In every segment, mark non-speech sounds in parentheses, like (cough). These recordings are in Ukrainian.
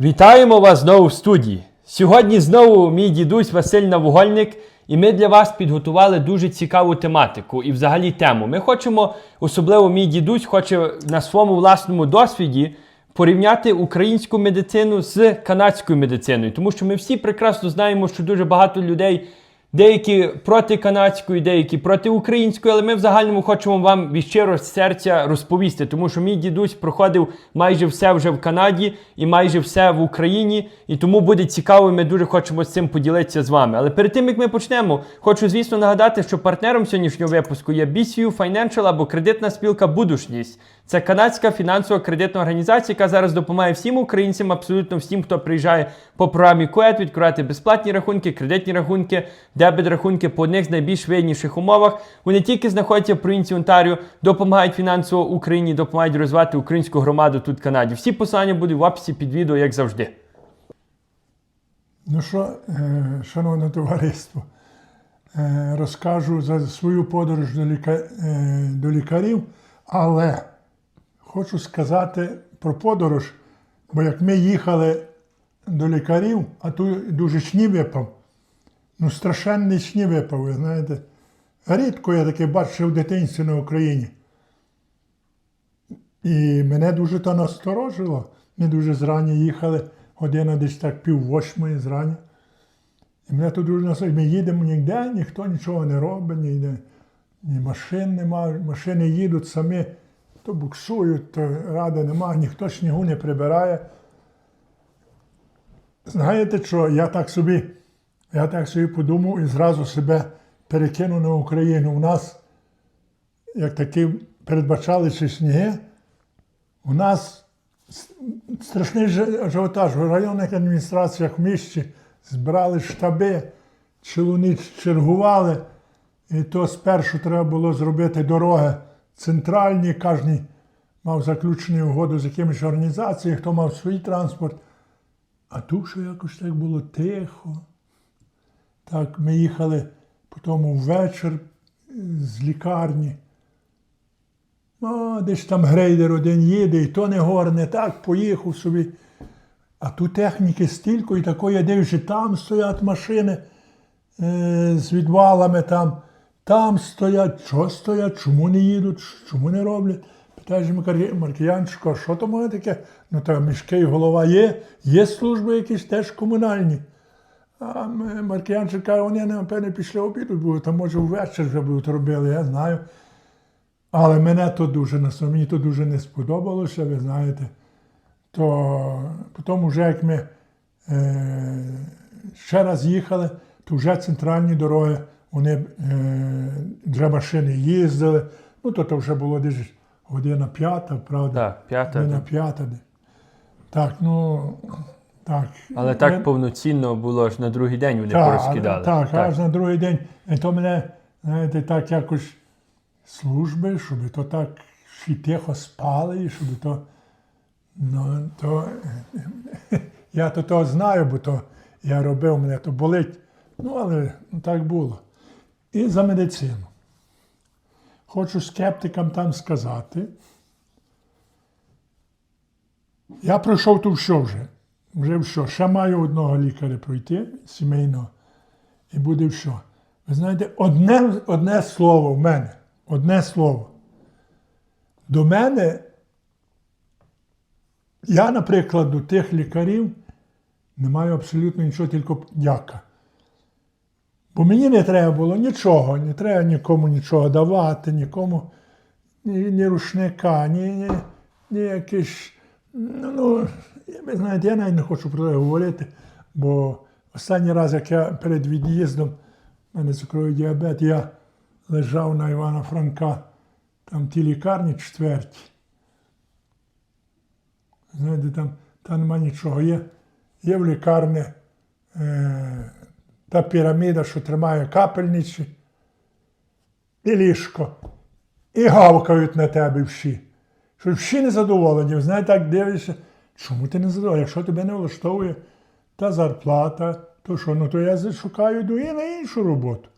Вітаємо вас знову в студії. Сьогодні знову мій дідусь Василь Навугольник, і ми для вас підготували дуже цікаву тематику і взагалі тему. Ми хочемо, особливо мій дідусь, хоче на своєму власному досвіді порівняти українську медицину з канадською медициною, тому що ми всі прекрасно знаємо, що дуже багато людей. Деякі проти канадської, деякі проти української, але ми в загальному хочемо вам від щиро серця розповісти, тому що мій дідусь проходив майже все вже в Канаді і майже все в Україні, і тому буде цікаво. і Ми дуже хочемо з цим поділитися з вами. Але перед тим як ми почнемо, хочу звісно нагадати, що партнером сьогоднішнього випуску є BCU Financial або кредитна спілка Будушність. Це канадська фінансова кредитна організація, яка зараз допомагає всім українцям, абсолютно всім, хто приїжджає по програмі КУЕТ, відкривати безплатні рахунки, кредитні рахунки, дебет рахунки по одних з найбільш вигідніших умовах. Вони тільки знаходяться в провінції Онтаріо, допомагають фінансово Україні, допомагають розвивати українську громаду тут в Канаді. Всі посилання будуть в описі під відео, як завжди. Ну що, е, шановне товариство, е, розкажу за свою подорож до, ліка... е, до лікарів, але хочу сказати про подорож, бо як ми їхали до лікарів, а тут дуже сні випав, ну страшенний сні знаєте. Рідко я таке бачив в дитинстві на Україні. І мене дуже то насторожило. Ми дуже зрані їхали, година десь так пів восьмої зрані. І мене тут дуже насторожили. Ми їдемо ніде, ніхто нічого не робить, ніде, ні машин немає, машини їдуть самі, то буксують, то ради немає, ніхто снігу не прибирає. Знаєте що, я так собі, я так собі подумав і зразу себе перекинув на Україну. У нас, як такі передбачали чи сніги, у нас страшний ажіотаж в районних адміністраціях в місті збирали штаби, цілу чергували. І то спершу треба було зробити дороги центральні, кожен мав заключену угоду з якимось організацією, хто мав свій транспорт. А тут що якось так було тихо. Так, ми їхали потім ввечір з лікарні. О, десь там грейдер один їде, і то не горне, так, поїхав собі. А тут техніки стільки, і такої, дивишся, там стоять машини е, з відвалами, там, там стоять, що стоять, чому не їдуть, чому не роблять. Питаєш Марки- Маркіянчику, а що моє таке? Ну та мішки і голова є, є служби якісь теж комунальні. А м- Маркіянчик каже, вони напевне після обіду будуть, а може ввечері вже будуть робили, я знаю. Але мене то дуже на мені то дуже не сподобалося, ви знаєте. То потім, вже як ми е, ще раз їхали, то вже центральні дороги, вони е, вже машини їздили. Ну, то, то вже було десь година п'ята, правда? Так, п'ята. Година п'ята. Так, ну так. Але так Ми- повноцінно було ж на другий день вони так, порозкидали. Так, аж на другий день. І то мене, знаєте, так якось служби, щоб то так всі тихо спали, і щоб то. Ну, то я то того знаю, бо то я робив, мене то болить. Ну, але ну, так було. І за медицину. Хочу скептикам там сказати. Я пройшов тут все вже. Вже все. Ще маю одного лікаря пройти, сімейного, і буде все. Ви знаєте, одне, одне слово в мене, одне слово. До мене, я, наприклад, до тих лікарів не маю абсолютно нічого, тільки дяка. Бо мені не треба було нічого, не треба нікому нічого давати, нікому ні, ні рушника, ні, ні, ні якісь. Ну, ну, ви знаєте, я навіть не хочу про це говорити, бо останній раз, як я перед від'їздом, в мене цукровий діабет, я лежав на Івана Франка, там ті лікарні четверті. Знаєте, там, там нема нічого. Є, є в лікарні е, та піраміда, що тримає капельниці, і ліжко. І гавкають на тебе всі. Що всі незадоволені. Знаєте, так дивишся, чому ти не задоволений? Якщо тебе не влаштовує та зарплата, то що? Ну то я шукаю йду і на іншу роботу.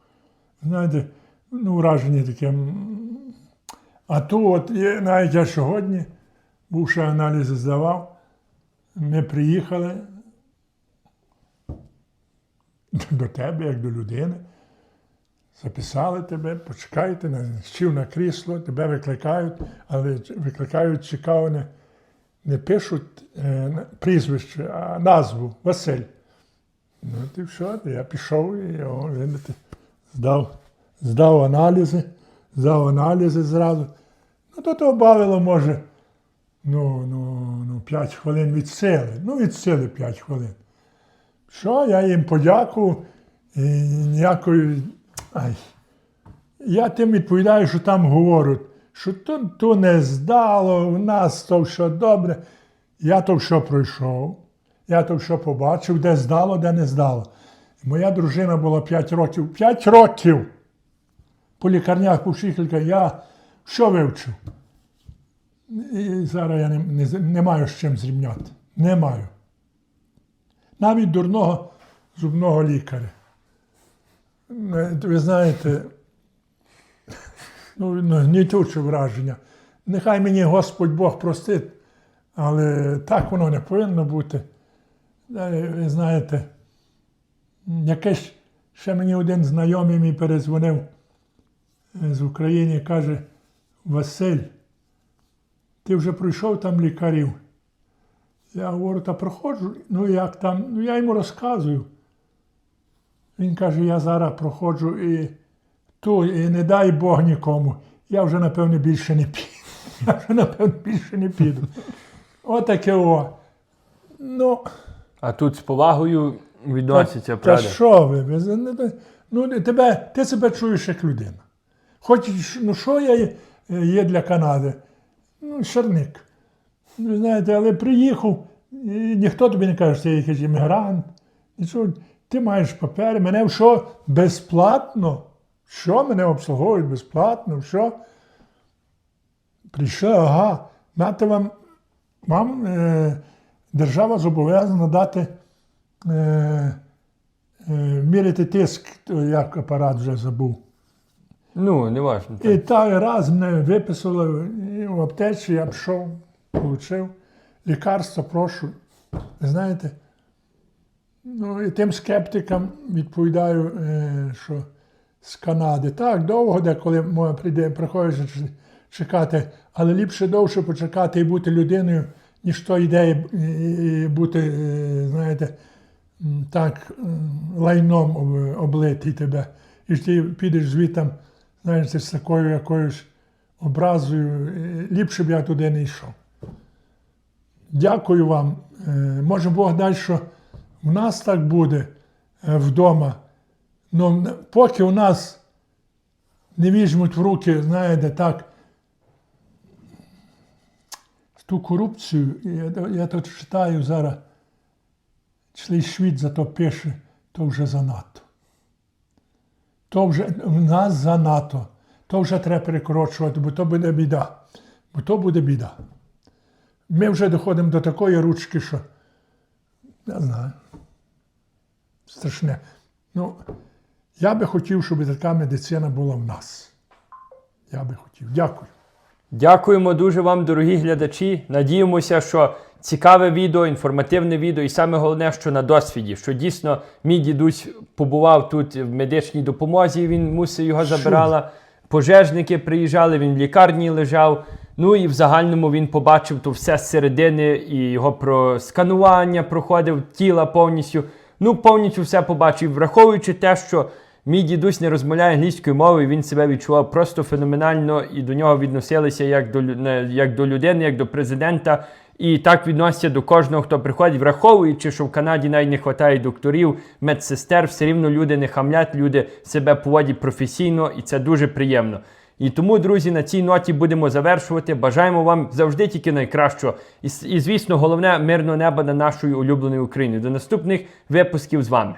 Знаєте, ну, враження таке. А тут, от, навіть я сьогодні, бувши аналізи здавав, ми приїхали до тебе, як до людини. Записали тебе, почекайте, сів на крісло, тебе викликають, але викликають цікаво, не, не пишуть е, прізвище, а назву Василь. Ну, ти що, я пішов і о, видите, здав, здав аналізи, здав аналізи зразу. Ну, то то бавило, може, ну, ну, ну, 5 хвилин від сили. Ну, від сили 5 хвилин. Що, я їм подякував, і ніякої. Ай. Я тим відповідаю, що там говорять, що то, то не здало, у нас то все добре. Я то все пройшов, я то все побачив, де здало, де не здало. Моя дружина була 5 років. 5 років! По лікарнях, по всіх. Я що вивчив? І зараз я не, не, не маю з чим зрівняти. Не маю. Навіть дурного зубного лікаря. Е, Ви знаєте, ну, ну, гнітюче враження. Нехай мені Господь Бог простить, але так воно не повинно бути. Е, Ви знаєте, якесь ще мені один знайомий мій перезвонив е, з України і каже: Василь, ти вже пройшов там лікарів? Я говорю, та проходжу. Ну як там? Ну я йому розказую. Він каже, я зараз проходжу і ту, і не дай Бог нікому. Я вже, напевно, більше не піду. (laughs) Я вже, напевно, більше не піду. Отаке о. Ну, А тут з повагою відносяться, та правда? що ви? не- ну, тебе, ти себе чуєш як людина. Хоч, ну що я є- для Канади? Ну, шарник. Ви знаєте, але приїхав, і ніхто тобі не каже, що ти якийсь іммігрант. Нічого. Ти маєш папери, мене що безплатно? Що мене обслуговують безплатно? Що? Прийшов, ага, нате вам, вам е, держава зобов'язана дати е, е, міряти тиск, як апарат вже забув. Ну, не важно. І так раз мене виписали в аптеці, я пішов, отримав лікарство, прошу. Ви знаєте, ну і тим скептикам відповідаю, е, що з Канади. Так, довго деколи може прийде, приходиться чекати, але ліпше довше почекати і бути людиною, ніж то йде і, і- і бути, е, знаєте, так лайном об- облитий тебе. І ти підеш звітом, знаєш, з такою якоюсь образою. Ліпше б я туди не йшов. Дякую вам. Е, Може Бог дасть, що в нас так буде е, вдома. Ну, поки у нас не візьмуть в руки, знаєте, так, ту корупцію, я, я то читаю зараз, цілий світ за то пише, то вже занадто. То вже в нас занадто. То вже треба перекорочувати, бо то буде біда. Бо то буде біда. Ми вже доходимо до такої ручки, що я знаю. Страшне. Ну, я би хотів, щоб така медицина була в нас. Я би хотів. Дякую. Дякуємо дуже вам, дорогі глядачі. Надіємося, що цікаве відео, інформативне відео, і саме головне, що на досвіді, що дійсно мій дідусь побував тут в медичній допомозі. Він мусив його забирала. Пожежники приїжджали, він в лікарні лежав. Ну і в загальному він побачив то все з середини, і його про сканування проходив тіла повністю. Ну, повністю все побачив, враховуючи те, що Мій дідусь не розмовляє англійською мовою, він себе відчував просто феноменально і до нього відносилися як до, як до людини, як до президента. І так відносяться до кожного, хто приходить, враховуючи, що в Канаді навіть не вистачає докторів, медсестер, все рівно люди не хамлять, люди себе поводять професійно, і це дуже приємно. І тому, друзі, на цій ноті будемо завершувати. Бажаємо вам завжди тільки найкращого. І, і звісно, головне мирного неба на нашою улюбленою Україною. До наступних випусків з вами.